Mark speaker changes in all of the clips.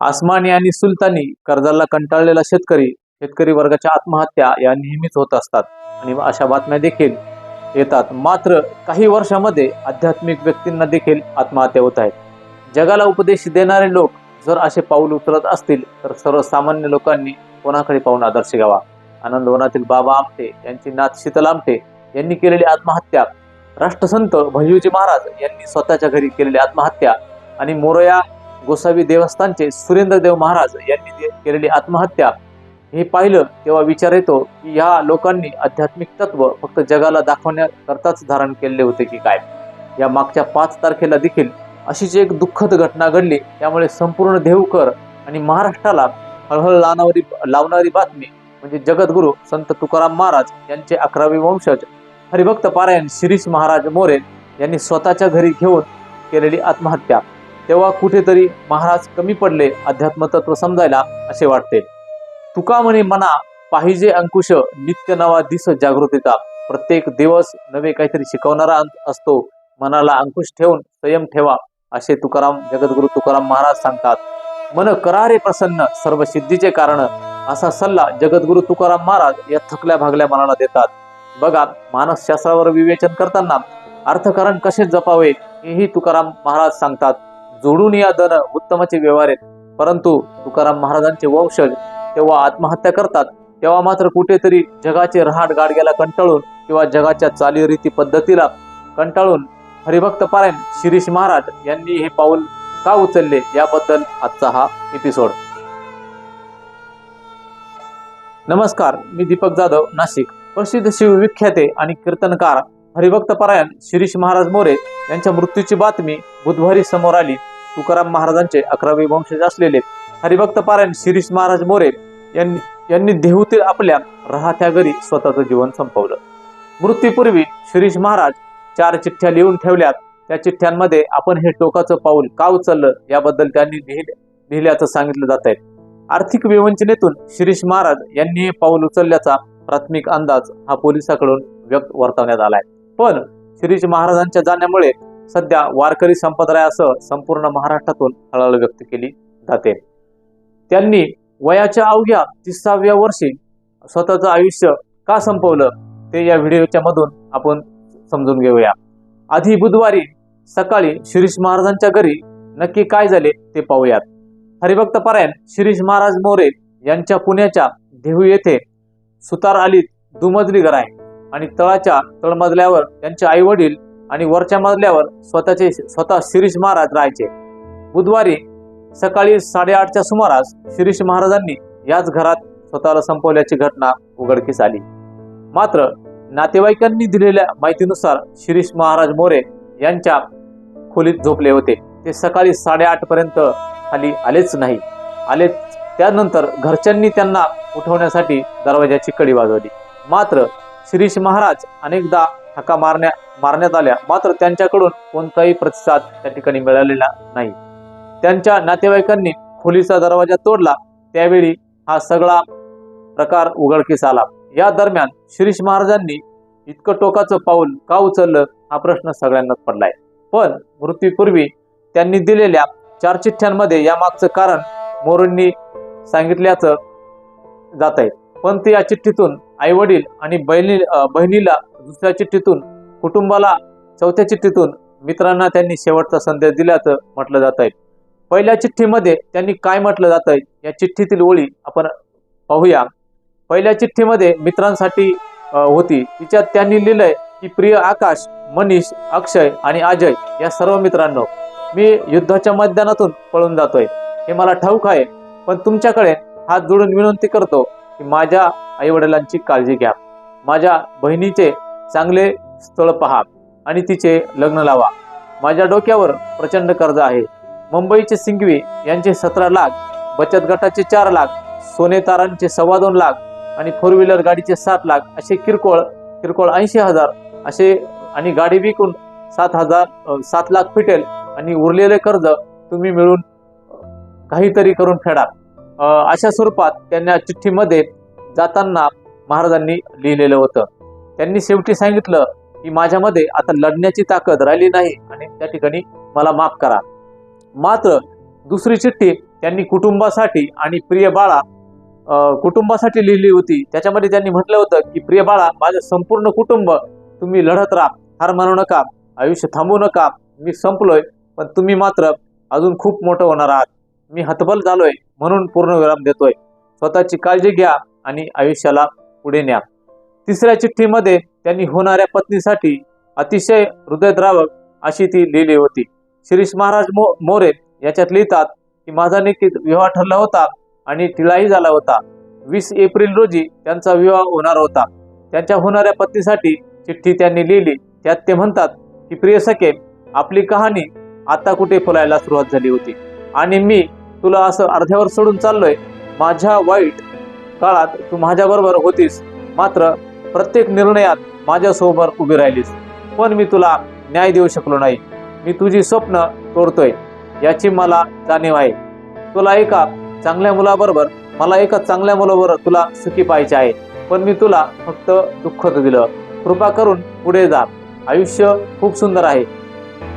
Speaker 1: आसमानी आणि सुलतानी कर्जाला कंटाळलेला शेतकरी शेतकरी वर्गाच्या आत्महत्या या नेहमीच होत असतात. आणि अशा बातम्या देखील येतात. मात्र काही वर्षामध्ये आध्यात्मिक व्यक्तींना देखील आत्महत्या होत आहेत. जगाला उपदेश देणारे लोक जर असे पाऊल उचलत असतील तर सर्वसामान्य लोकांनी कोणाकडे पाहून आदर्श घ्यावा? आनंदवनातील बाबा आमटे यांची नात शीतल आमटे यांनी केलेली आत्महत्या राष्ट्रसंत भैयूजी महाराज यांनी स्वतःच्या घरी केलेली आत्महत्या आणि मोरया गोसावी देवस्थानचे सुरेंद्रदेव महाराज यांनी केलेली आत्महत्या हे पाहिलं तेव्हा विचार येतो की या लोकांनी आध्यात्मिक तत्व फक्त जगाला दाखवण्याकरताच धारण केले होते की काय? या मागच्या पाच तारखेला देखील अशीच एक दुःखद घटना घडली. त्यामुळे संपूर्ण देवकर आणि महाराष्ट्राला हळहळ लावणारी लावणारी बातमी म्हणजे जगद्गुरू संत तुकाराम महाराज यांचे अकरावे वंशज हरिभक्त पारायण शिरीष महाराज मोरे यांनी स्वतःच्या घरी घेऊन केलेली आत्महत्या. तेव्हा कुठेतरी महाराज कमी पडले अध्यात्म तत्व समजायला असे वाटते. तुका म्हणे मना पाहिजे अंकुश नित्य नवा दिस जागृतीचा प्रत्येक दिवस नवे काहीतरी शिकवणारा असतो. मनाला अंकुश ठेवून संयम ठेवा असे तुकाराम जगद्गुरु तुकाराम महाराज सांगतात. मन करारे प्रसन्न सर्व सिद्धीचे कारण. असा सल्ला जगद्गुरु तुकाराम महाराज या थकल्या भागल्या मनाला देतात. बघा मानसशास्त्रावर विवेचन करताना अर्थकारण कसे जपावे हेही तुकाराम महाराज सांगतात. जोडून या धन उत्तमाचे व्यवहार आहेत. परंतु तुकाराम महाराजांचे वंशज तेव्हा आत्महत्या करतात. तेव्हा मात्र कुठेतरी जगाचे रहाट गाडग्याला कंटाळून किंवा जगाच्या चालीरीती पद्धतीला कंटाळून हरिभक्त पारायण शिरीष महाराज यांनी हे पाऊल का उचलले? याबद्दल आजचा हा एपिसोड नमस्कार मी दीपक जाधव नाशिक. प्रसिद्ध शिवविख्याते आणि कीर्तनकार हरिभक्त पारायण शिरीष महाराज मोरे यांच्या मृत्यूची बातमी बुधवारी समोर आली. तुकाराम महाराजांचे अकरावे वंशज असलेले हरिभक्त पारायण शिरीष महाराज मोरे यांनी यांनी देहूतील आपल्या राहत्या घरी स्वतःचं जीवन संपवलं. मृत्यूपूर्वी शिरीष महाराज चार चिठ्ठ्या लिहून ठेवल्यात. त्या चिठ्ठ्यांमध्ये आपण हे टोकाचं पाऊल का उचललं याबद्दल त्यांनी लिहिल्याचं सांगितलं जात आहे. आर्थिक विवंचनेतून शिरीष महाराज यांनी हे पाऊल उचलल्याचा प्राथमिक अंदाज हा पोलिसाकडून व्यक्त वर्तवण्यात आलाय पण शिरीष महाराजांच्या जाण्यामुळे सध्या वारकरी संप्रदायासह संपूर्ण महाराष्ट्रातून हळहळ व्यक्त केली जाते. त्यांनी वयाच्या अवघ्या तिसाव्या वर्षी स्वतःचं आयुष्य का संपवलं ते या व्हिडिओच्या मधून आपण समजून घेऊया. आधी बुधवारी सकाळी शिरीष महाराजांच्या घरी नक्की काय झाले ते पाहूयात. हरिभक्त परायण शिरीष महाराज मोरे यांच्या पुण्याच्या देहू येथे सुतार आलीत दुमजली घर आहे आणि तळाच्या तळमजल्यावर त्यांचे आई वडील आणि वरच्या मजल्यावर स्वतःचे स्वतः शिरीष महाराज राहायचे. बुधवारी सकाळी साडेआठच्या सुमारास शिरीष महाराजांनी याच घरात स्वतःला संपवल्याची घटना उघडकीस आली. मात्र नातेवाईकांनी दिलेल्या माहितीनुसार शिरीष महाराज मोरे यांच्या खोलीत झोपले होते. ते सकाळी साडेआठ पर्यंत खाली आलेच नाही. आले त्यानंतर घरच्यांनी त्यांना उठवण्यासाठी दरवाजाची कडी वाजवली. मात्र शिरीष महाराज अनेकदा हका मारण्या मारण्यात आल्या. मात्र त्यांच्याकडून कोणताही प्रतिसाद त्या ठिकाणी मिळालेला नाही. त्यांच्या नातेवाईकांनी खोलीचा दरवाजा तोडला. त्यावेळी हा सगळा प्रकार उघडकीस आला. या दरम्यान शिरीष महाराजांनी इतकं टोकाचं पाऊल का उचललं हा प्रश्न सगळ्यांनाच पडलाय. पण मृत्यूपूर्वी त्यांनी दिलेल्या चार चिठ्ठ्यांमध्ये यामागचं कारण मोरूंनी सांगितल्याचं जात आहे पण ते या चिठ्ठीतून आई वडील आणि बहिणी बहिणीला दुसऱ्या चिठ्ठीतून कुटुंबाला चौथ्या चिठ्ठीतून मित्रांना त्यांनी शेवटचा संदेश दिल्याचं म्हटलं जात आहे. पहिल्या चिठ्ठीमध्ये त्यांनी काय म्हटलं जात आहे या चिठ्ठीतील ओळी आपण पाहूया. पहिल्या चिठ्ठीमध्ये मित्रांसाठी होती. तिच्यात त्यांनी लिहिलंय की प्रिय आकाश मनीष अक्षय आणि अजय या सर्व मित्रांनो मी युद्धाच्या मैदानातून पळून जातोय. हे मला ठाऊक आहे पण तुमच्याकडे हात जोडून विनंती करतो की माझ्या आई वडिलांची काळजी घ्या. माझ्या बहिणीचे चांगले स्थळ पहा आणि तिचे लग्न लावा. माझ्या डोक्यावर प्रचंड कर्ज आहे. मुंबईचे सिंघवी यांचे सतरा लाख बचत गटाचे चार लाख सोने तारांचे सव्वा दोन लाख आणि फोर व्हीलर गाडीचे सात लाख असे किरकोळ किरकोळ ऐंशी हजार असे आणि गाडी विकून सात हजार सात लाख फिटेल आणि उरलेले कर्ज तुम्ही मिळून काहीतरी करून फेडा अशा स्वरूपात त्यांना चिठ्ठीमध्ये जाताना महाराजांनी लिहिलेलं होतं. त्यांनी शेवटी सांगितलं की माझ्यामध्ये आता लढण्याची ताकद राहिली नाही आणि त्या ठिकाणी मला माफ करा. मात्र दुसरी चिठ्ठी त्यांनी कुटुंबासाठी आणि प्रिय बाळा कुटुंबासाठी लिहिली होती. त्याच्यामध्ये त्यांनी म्हटलं होतं की प्रिय बाळा माझं संपूर्ण कुटुंब तुम्ही लढत राहा. हार मानू नका. आयुष्य थांबू नका. मी संपलोय पण तुम्ही मात्र अजून खूप मोठं होणार आहात. मी हतबल झालोय म्हणून पूर्णविराम देतोय. स्वतःची काळजी घ्या आणि आयुष्याला पुढे न्या. तिसऱ्या चिठ्ठीमध्ये त्यांनी होणाऱ्या पत्नीसाठी अतिशय हृदयद्रावक अशी ती लिहिली होती. शिरीष महाराज मो मोरे याच्यात लिहितात की माझा निकित विवाह ठरला होता आणि तिलाही झाला होता. वीस एप्रिल रोजी त्यांचा विवाह होणार होता. त्यांच्या होणाऱ्या पत्नीसाठी चिठ्ठी त्यांनी लिहिली. त्यात ते म्हणतात की प्रिय सखे आपली कहाणी आता कुठे फुलायला सुरुवात झाली होती. आणि मी तुला असं अर्ध्यावर सोडून चाललोय. माझ्या वाईट काळात तू माझ्याबरोबर होतीस. मात्र प्रत्येक निर्णयात माझ्यासोबत उभी राहिलीस. पण मी तुला न्याय देऊ शकलो नाही. मी तुझी स्वप्न तोडतोय. याची मला जाणीव आहे. तुला एका चांगल्या मुलाबरोबर मला एका चांगल्या मुलाबरोबर तुला सुखी पाहिजे आहे. पण मी तुला फक्त दुःखच दिलं. कृपा करून पुढे जा. आयुष्य खूप सुंदर आहे.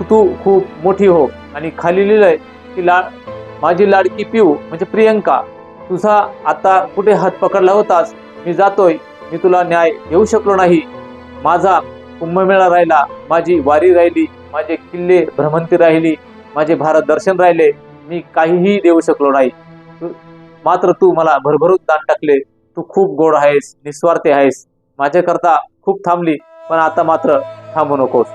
Speaker 1: तू खूप मोठी हो. आणि खाली लिहिलंय की ला माझी लाडकी पिऊ म्हणजे प्रियंका तुझा आता कुठे हात पकडला होतास? मी जातोय मी तुला न्याय देऊ शकलो नाही. माझा कुंभमेळा राहिला माझी वारी राहिली माझे किल्ले भ्रमंती राहिली माझे भारत दर्शन राहिले मी काहीही देऊ शकलो नाही. तू मात्र तू मला भरभरून दान टाकले. तू खूप गोड आहेस निस्वार्थी आहेस. माझ्याकरता खूप थांबली पण आता मात्र थांबू नकोस.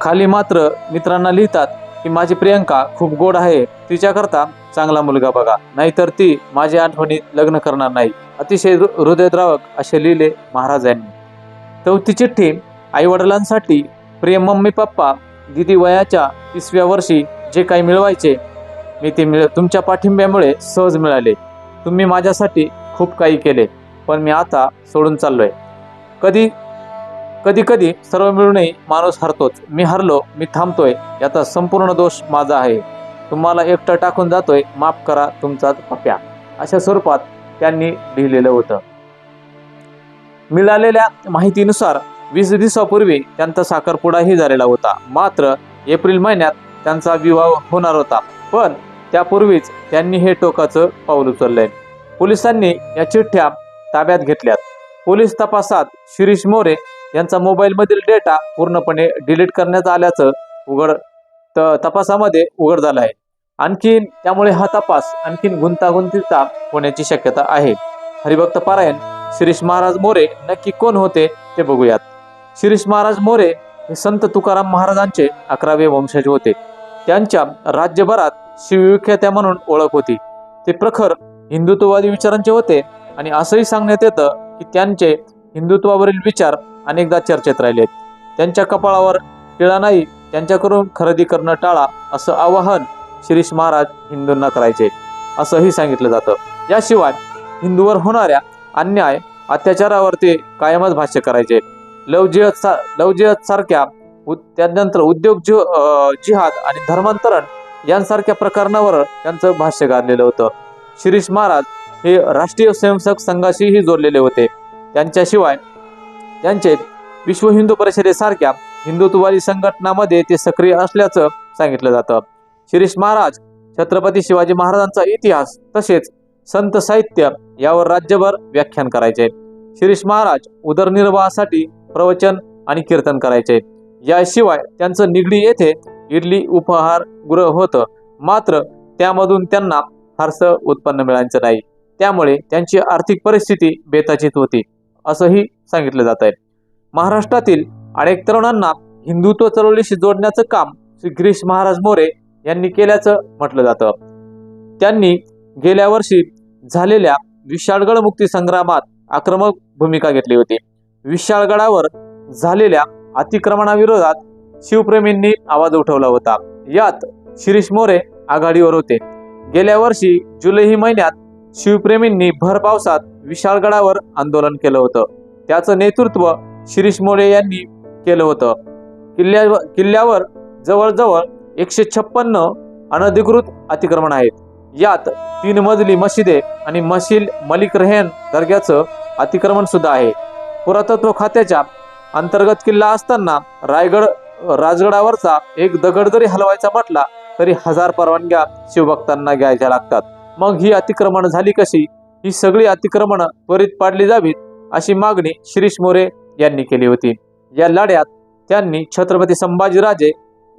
Speaker 1: खाली मात्र मित्रांना लिहितात की माझी प्रियंका खूप गोड आहे तिच्याकरता चांगला मुलगा बघा. नाहीतर ती माझ्या आठवणीत लग्न करणार नाही. अतिशय हृदयद्रावक असे लिहिले महाराजांनी चौथी चिठ्ठी आई वडिलांसाठी प्रिय मम्मी पप्पा दिदी वयाच्या तिसव्या वर्षी जे काही मिळवायचे मी ते मिळ तुमच्या पाठिंब्यामुळे सहज मिळाले. तुम्ही माझ्यासाठी खूप काही केले पण मी आता सोडून चाललोय. कधी कधी कधी सर्व मिळूनही माणूस हरतोच. मी हरलो मी थांबतोय याचा संपूर्ण दोष माझा आहे. तुम्हाला एकटं टाकून जातोय माफ करा तुमचाच पप्या. अशा स्वरूपात त्यांनी लिहिलेलं होतं. मिळालेल्या माहितीनुसार वीस दिवसापूर्वी त्यांचा साखरपुडाही झालेला होता. मात्र एप्रिल महिन्यात त्यांचा विवाह होणार होता. पण त्यापूर्वीच त्यांनी हे टोकाचं पाऊल उचललंय. पोलिसांनी या चिठ्ठ्या ताब्यात घेतल्यात. पोलीस तपासात शिरीष मोरे यांचा मोबाईलमधील डेटा पूर्णपणे डिलीट करण्यात आल्याचं उघड तपासामध्ये उघड झालं आहे. आणखीन त्यामुळे हा तपास आणखीन गुंतागुंतीचा होण्याची शक्यता आहे. हरिभक्त पारायण शिरीष महाराज मोरे नक्की कोण होते ते बघूयात. शिरीष महाराज मोरे हे संत तुकाराम महाराजांचे अकरावे वंशज होते. त्यांच्या राज्यभरात शिवविख्यात्या म्हणून ओळख होती. ते प्रखर हिंदुत्ववादी विचारांचे होते आणि असंही सांगण्यात येतं की त्यांचे हिंदुत्वावरील विचार अनेकदा चर्चेत राहिले त्यांच्या कपाळावर टिळा नाही त्यांच्याकडून खरेदी करणं टाळा असं आवाहन शिरीष महाराज हिंदूंना करायचे असंही सांगितलं जातं. याशिवाय हिंदूवर होणाऱ्या अन्याय अत्याचारावर ते कायमच भाष्य करायचे. लवजिहत सा सारख्या त्यानंतर उद्योग जि जिहाद आणि धर्मांतरण यांसारख्या प्रकरणावर त्यांचं भाष्य गाजलेलं होतं. शिरीष महाराज हे राष्ट्रीय स्वयंसेवक संघाशीही जोडलेले होते. त्यांच्याशिवाय त्यांचे विश्व हिंदू परिषदेसारख्या हिंदुत्ववादी संघटनामध्ये ते सक्रिय असल्याचं सांगितलं जातं. शिरीष महाराज छत्रपती शिवाजी महाराजांचा इतिहास तसेच संत साहित्य यावर राज्यभर व्याख्यान करायचे. शिरीष महाराज उदरनिर्वाहासाठी प्रवचन आणि कीर्तन करायचे. याशिवाय त्यांचं निगडी येथे इडली उपहार गृह होतं. मात्र त्यामधून त्यांना फारसं उत्पन्न मिळायचं नाही. त्यामुळे त्यांची आर्थिक परिस्थिती बेताचीत होती. असंही सांगितलं जात आहे. महाराष्ट्रातील अनेक तरुणांना हिंदुत्व चळवळीशी जोडण्याचं काम श्री गिरीश महाराज मोरे यांनी केल्याचं म्हटलं जातं. त्यांनी गेल्या वर्षी झालेल्या विशाळगड मुक्ती संग्रामात आक्रमक भूमिका घेतली होती. विशाळगडावर झालेल्या अतिक्रमणाविरोधात शिवप्रेमींनी आवाज उठवला होता. यात शिरीष मोरे आघाडीवर होते. गेल्या वर्षी जुलै ही महिन्यात शिवप्रेमींनी भर पावसात विशाळगडावर आंदोलन केलं होतं. त्याचं नेतृत्व शिरीष मोरे यांनी केलं होतं. किल्ल्यावर किल्ल्यावर जवळजवळ एकशे छप्पन्न अनधिकृत अतिक्रमण आहेत. यात तीन मजली मशिदे आणि मशील मलिक रेहन दर्ग्याचं अतिक्रमण सुद्धा आहे. पुरातत्व खात्याच्या अंतर्गत किल्ला असताना रायगड राजगडावरचा एक दगड जरी हलवायचा म्हटला तरी हजार परवानग्या शिवभक्तांना घ्यायच्या लागतात. मग ही अतिक्रमण झाली कशी? ही सगळी अतिक्रमण त्वरित पाडली जावीत अशी मागणी शिरीष मोरे यांनी केली होती. या लढ्यात त्यांनी छत्रपती संभाजीराजे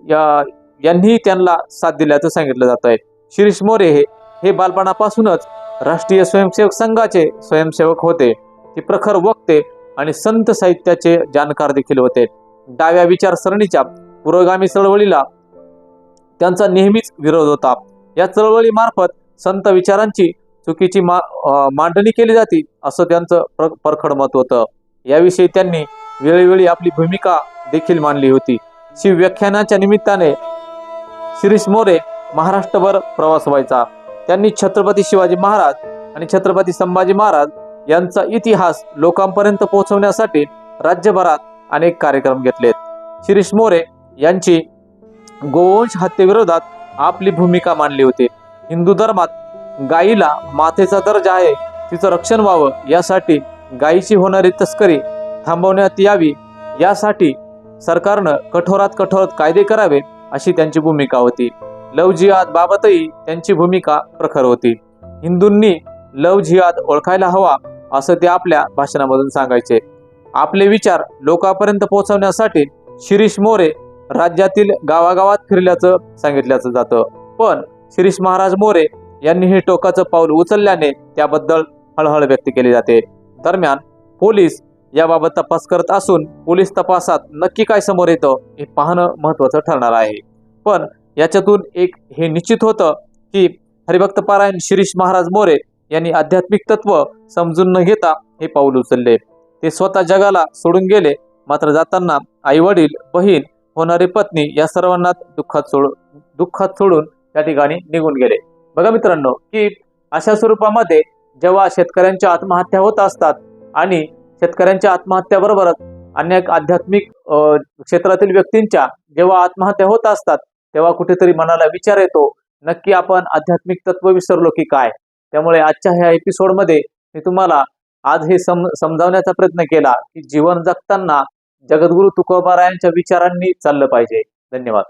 Speaker 1: या यांनीही त्यांना साथ दिल्याचं सांगितलं जात आहे शिरीष मोरे हे हे बालपणापासूनच राष्ट्रीय स्वयंसेवक संघाचे स्वयंसेवक होते. ते प्रखर वक्ते आणि संत साहित्याचे जाणकार देखील होते. डाव्या विचारसरणीच्या पुरोगामी चळवळीला त्यांचा नेहमीच विरोध होता. या चळवळीमार्फत संत विचारांची चुकीची मा मांडणी केली जाते असं त्यांचं प्र परखड मत होतं. याविषयी त्यांनी वेळोवेळी आपली भूमिका देखील मांडली होती. शिव व्याख्यानाच्या निमित्ताने शिरीष मोरे महाराष्ट्रभर प्रवास व्हायचा. त्यांनी छत्रपती शिवाजी महाराज आणि छत्रपती संभाजी महाराज यांचा इतिहास लोकांपर्यंत पोहोचवण्यासाठी राज्यभरात अनेक कार्यक्रम घेतलेत. शिरीष मोरे यांची गोवंश हत्येविरोधात आपली भूमिका मांडली होती. हिंदू धर्मात गायीला मातेचा दर्जा आहे. तिचं रक्षण व्हावं यासाठी गायीची होणारी तस्करी थांबवण्यात यावी. यासाठी सरकारनं कठोरात कठोर कायदे करावे अशी त्यांची भूमिका होती. लव जिहाद बाबतही त्यांची भूमिका प्रखर होती. हिंदूंनी लव जिहाद ओळखायला हवा असं ते आपल्या भाषणामधून सांगायचे. आपले विचार लोकांपर्यंत पोहोचवण्यासाठी शिरीष मोरे राज्यातील गावागावात फिरल्याचं सांगितल्याचं जातं. पण शिरीष महाराज मोरे यांनी हे टोकाचं पाऊल उचलल्याने त्याबद्दल हळहळ व्यक्त केली जाते. दरम्यान पोलीस याबाबत तपास करत असून पोलीस तपासात नक्की काय समोर येतं हे पाहणं महत्वाचं ठरणार आहे. पण याच्यातून एक हे निश्चित होतं की हरिभक्त पारायण शिरीष महाराज मोरे यांनी आध्यात्मिक तत्व समजून न घेता हे पाऊल उचलले. ते स्वतः जगाला सोडून गेले मात्र जाताना आई वडील बहीण होणारी पत्नी या सर्वांना दुःखात सोड दुःखात सोडून त्या ठिकाणी निघून गेले. बघा मित्रांनो की अशा स्वरूपामध्ये जेव्हा शेतकऱ्यांच्या आत्महत्या होत असतात आणि शेतकऱ्यांच्या आत्महत्याबरोबरच अनेक आध्यात्मिक क्षेत्रातील व्यक्तींच्या जेव्हा आत्महत्या होत असतात तेव्हा कुठेतरी मनाला विचार येतो नक्की आपण आध्यात्मिक तत्व विसरलो की काय? त्यामुळे आजच्या ह्या एपिसोडमध्ये मी तुम्हाला आज हे सम समजावण्याचा प्रयत्न केला की जीवन जगताना जगद्गुरु तुकोबारायांच्या विचारांनी चाललं पाहिजे. धन्यवाद.